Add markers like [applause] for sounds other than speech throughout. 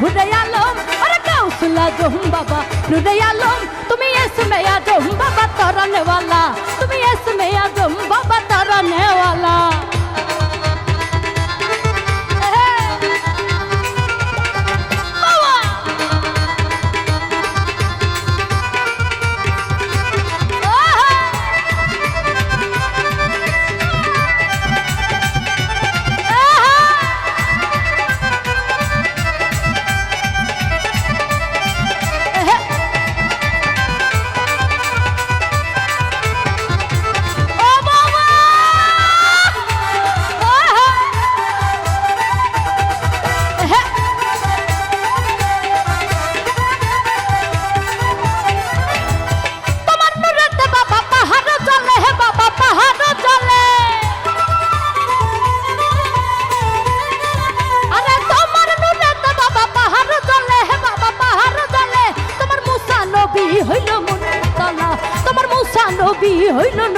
হুদয় আলম আরে কাউসুলা জহুম বাবা হুদয় আলম তুমি এস মেয়া জহুম বাবা তরানেওয়ালা তুমি এস মেয়া জহুম বাবা তরানেওয়ালা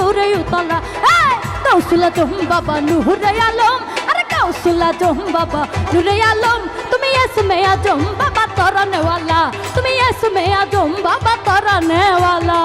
নুরে উতলা। কাউসুলা জহম বাবা নুরে আলম। আরে কাউসুলা জহম বাবা নুরে আলম। তুমি এসমে আজম বাবা তরনেওয়ালা তুমি এসমে আজম বাবা তরনেওয়ালা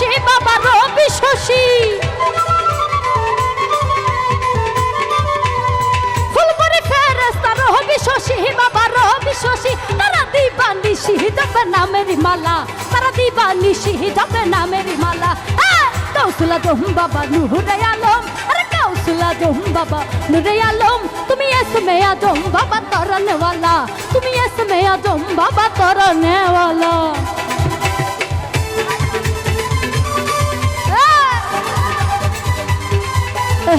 শশী, বাবা রবি শশী। ফুলমণি ফেরেস্তা রবি শশী, বাবা রবি শশী। তারা দিবানি সিহি জপে নামেরি মালা, তারা দিবানি সিহি জপে নামেরি মালা। কৌশলা জম বাবা নুরে আলম, আরে কৌশলা জম বাবা নুরে আলম। তুমি এসমে আজম বাবা वाला তুমি এসমে আজম বাবা তরনে [laughs]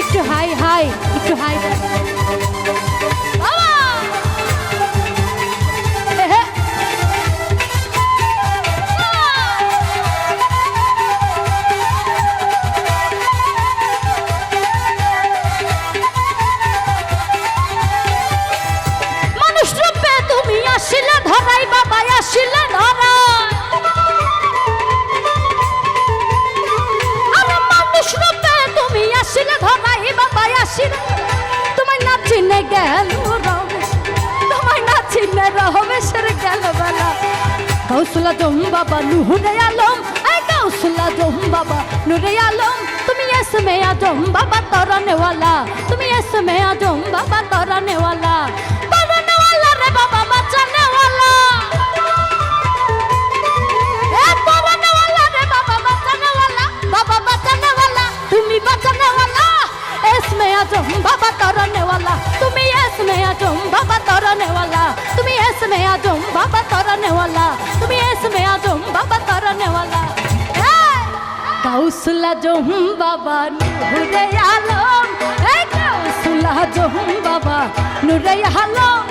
একটু হাই হাই একটু হাই। গেল রমেশ তোমায় না চিনলে রমেশের গেল বেলা। কৌশলা জম বাবা, নুহুরে আলম। কৌশলা জম বাবা নুরে আলম। তুমি এস মেয়া জম বাবা তরনেওয়ালা তুমি এস মেয়া জম বাবা তরনেওয়ালা তরনেওয়ালা রে বাবা, বাঁচানেওয়ালা। তুমি বাঁচানেওয়ালা। এস মেয়া জম বাবা তরনেওয়ালা তুমি আজম বাবা তরানে ওয়ালা তুমি এসমে আজম বাবা তরানে ওয়ালা কাউসুলা জম বাবা নুরে আলম। কাউসুলা বাবা নুরে আলম।